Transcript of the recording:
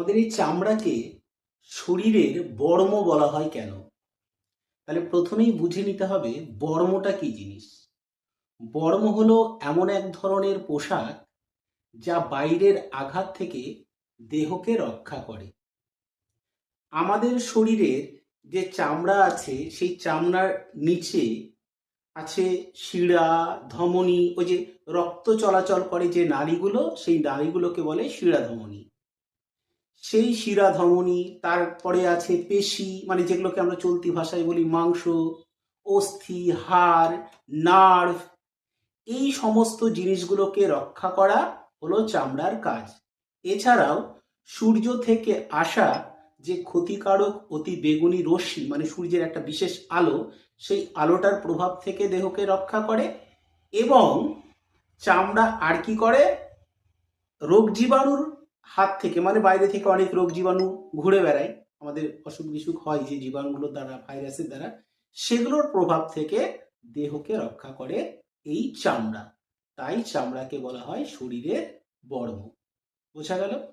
আমাদের এই চামড়াকে শরীরের বর্ম বলা হয় কেন? তাহলে প্রথমেই বুঝে নিতে হবে বর্মটা কি জিনিস। বর্ম হলো এমন এক ধরনের পোশাক যা বাইরের আঘাত থেকে দেহকে রক্ষা করে। আমাদের শরীরের যে চামড়া আছে, সেই চামড়ার নিচে আছে শিরা, ধমনী, ওই যে রক্ত চলাচল করে যে নাড়িগুলো সেই নাড়িগুলোকে বলে শিরা ধমনী সেই শিরা ধমনী, তারপরে আছে পেশি মানে যেগুলোকে আমরা চলতি ভাষায় বলি মাংস, অস্থি, হাড় নার্ভ এই সমস্ত জিনিসগুলোকে রক্ষা করা হলো চামড়ার কাজ। এছাড়াও সূর্য থেকে আসা যে ক্ষতিকারক অতি বেগুনি রশ্মি মানে সূর্যের একটা বিশেষ আলো, সেই আলোটার প্রভাব থেকে দেহকে রক্ষা করে এবং চামড়া আর কি করে? রোগ জীবাণুর হাত থেকে মানে বাইরে থেকে অনেক রোগ জীবাণু ঘুরে বেড়ায়। আমাদের অসুখ বিসুখ হয় যে জীবাণুগুলোর দ্বারা, ভাইরাসের দ্বারা, সেগুলোর প্রভাব থেকে দেহকে রক্ষা করে এই চামড়া। তাই চামড়াকে বলা হয় শরীরের বর্ম। বোঝা গেল?